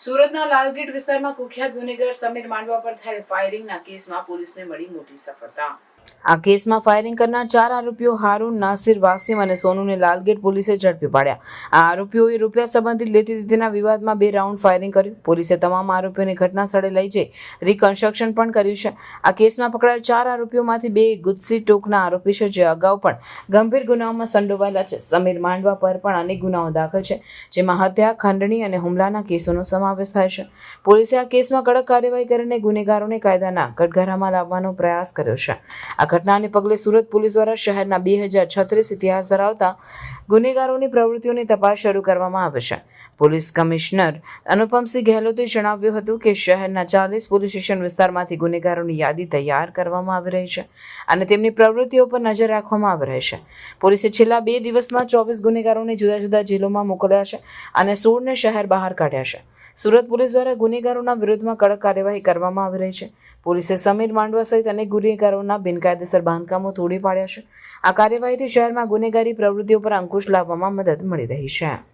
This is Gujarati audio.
સુરતના લાલગીટ વિસ્તારમાં કુખ્યાત ગુનેગાર સમીર માંડવા પર થયેલ ફાયરિંગના કેસમાં પોલીસને મળી મોટી સફળતા. આ કેસમાં ફાયરિંગ કરનાર ચાર આરોપીઓ હારૂન, નાસિર, વાસીમ અને સોનુને લાલગેટ પોલીસે ઝડપી પાડ્યા. આ આરોપીઓએ રૂપિયા સંબંધિત લેતી દીધીના વિવાદમાં બે રાઉન્ડ ફાયરિંગ કર્યું. પોલીસે તમામ આરોપીઓને ઘટના સ્થળે લઈ જઈ રિકન્સ્ટ્રક્શન પણ કર્યું છે. આ કેસમાં પકડાયેલ ચાર આરોપીઓમાંથી બે ગુજસી ટોકના આરોપી છે, જે અગાઉ પણ ગંભીર ગુનાઓમાં સંડોવાયેલા છે. સમીર માંડવા પર પણ અનેક ગુનાઓ દાખલ છે, જેમાં હત્યા, ખંડણી અને હુમલાના કેસોનો સમાવેશ થાય છે. પોલીસે આ કેસમાં કડક કાર્યવાહી કરીને ગુનેગારોને કાયદાના કટઘરામાં લાવવાનો પ્રયાસ કર્યો છે. આ ઘટનાને પગલે સુરત પોલીસ દ્વારા શહેરના બે હજાર છત્રીસ ઇતિહાસ ધરાવતા ગુનેગારોની પ્રવૃત્તિઓની તપાસ શરૂ કરવામાં આવે છે. પોલીસ કમિશનર અનુપમસિંહ ગહેલોતે જણાવ્યું હતું કે શહેરના ચાલીસ પોલીસ સ્ટેશન વિસ્તારમાંથી ગુનેગારોની યાદી તૈયાર કરવામાં આવી રહી છે અને તેમની પ્રવૃત્તિઓ પર નજર રાખવામાં આવી રહી છે. પોલીસે છેલ્લા બે દિવસમાં ચોવીસ ગુનેગારોને જુદા જુદા જેલોમાં મોકલ્યા છે અને સોળને શહેર બહાર કાઢ્યા છે. સુરત પોલીસ દ્વારા ગુનેગારોના વિરુદ્ધમાં કડક કાર્યવાહી કરવામાં આવી રહી છે. પોલીસે સમીર માંડવા સહિત અનેક ગુનેગારોના બિનકાયદેસર બાંધકામો તોડી પાડ્યા છે. આ કાર્યવાહીથી શહેરમાં ગુનેગારી પ્રવૃત્તિઓ પર અંકુશ લાવવામાં મદદ મળી રહી છે.